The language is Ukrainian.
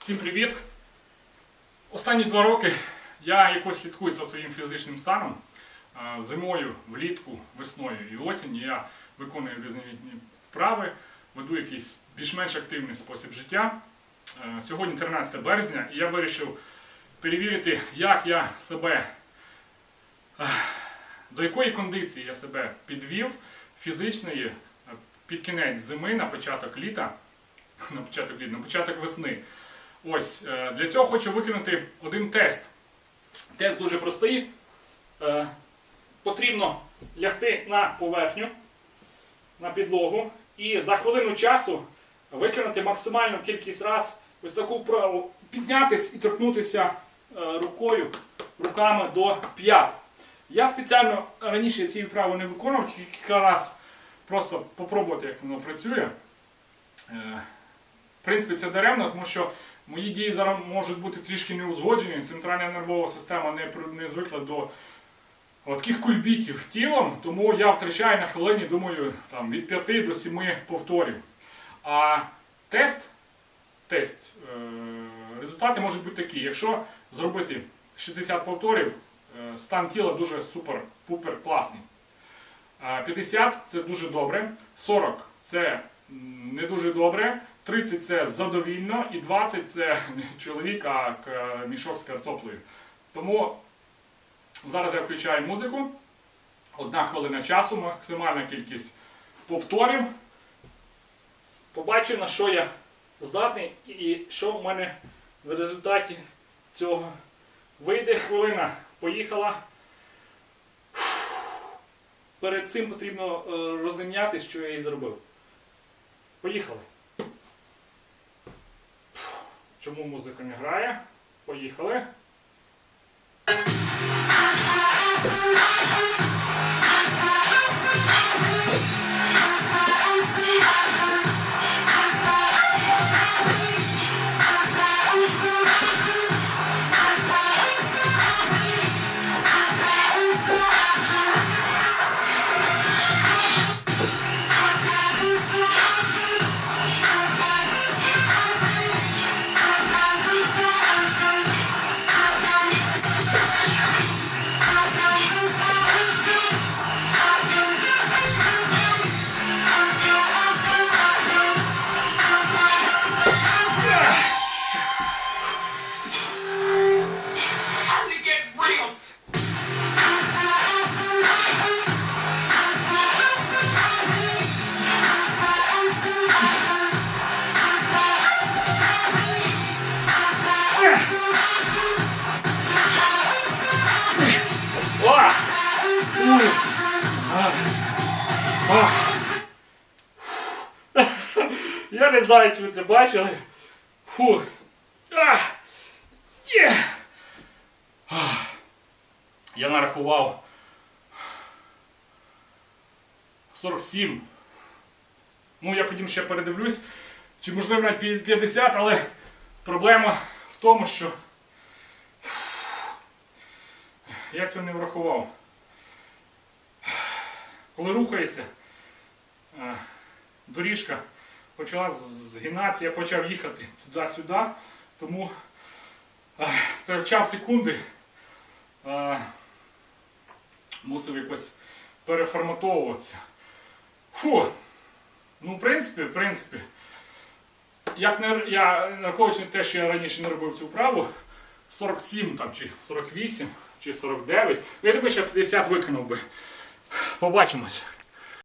Всім привіт! Останні два роки я якось слідкую за своїм фізичним станом. Е, Зимою, влітку, весною і осінь я виконую різноманітні вправи, веду якийсь більш-менш активний спосіб життя. Е, Сьогодні 13 березня, і я вирішив перевірити, як я себе, е, до якої кондиції я себе підвів фізичної під кінець зими на початок літа на початок літа, на початок весни. Ось е, для цього хочу виконати один тест. Тест дуже простий. Е, Потрібно лягти на поверхню, на підлогу, і за хвилину часу виконати максимальну кількість раз ось таку вправу піднятись і торкнутися е, рукою, руками до п'ят. Я спеціально раніше цієї вправи не виконував, кілька разів просто попробувати, як воно працює. В принципі, це даремно, тому що мої дії зараз можуть бути трішки неузгоджені. Центральна нервова система не, не звикла до таких кульбітів тілом, тому я втрачаю на хвилині, думаю, там, від 5 до 7 повторів. А тест, тест е, результати можуть бути такі. Якщо зробити 60 повторів, е, стан тіла дуже супер-пупер класний. А 50 це дуже добре, 40 це не дуже добре, 30 це задовільно і 20 це не чоловік, а к- мішок з картоплею. Тому зараз я включаю музику. Одна хвилина часу, максимальна кількість повторів. Побачу, на що я здатний і що в мене в результаті цього вийде. Хвилина поїхала. Перед цим потрібно е, розім'ятись, що я і зробив. Поїхали. Чому музика не грає? Поїхали. Я не знаю, чи ви це бачили. Фу. А! Є! Я нарахував 47. Ну, я потім ще передивлюсь, чи можливо навіть 50, але проблема в тому, що я цього не врахував. Коли рухаєшся, е, доріжка почала згинатися, я почав їхати туди-сюди, тому е, втрачав секунди, е, мусив якось переформатовуватися. Фу. Ну, в принципі, в принципі, як не, я, враховуючи те, що я раніше не робив цю вправу, 47 там, чи 48, чи 49, ну, я думаю, що 50 виконав би. Побачимось.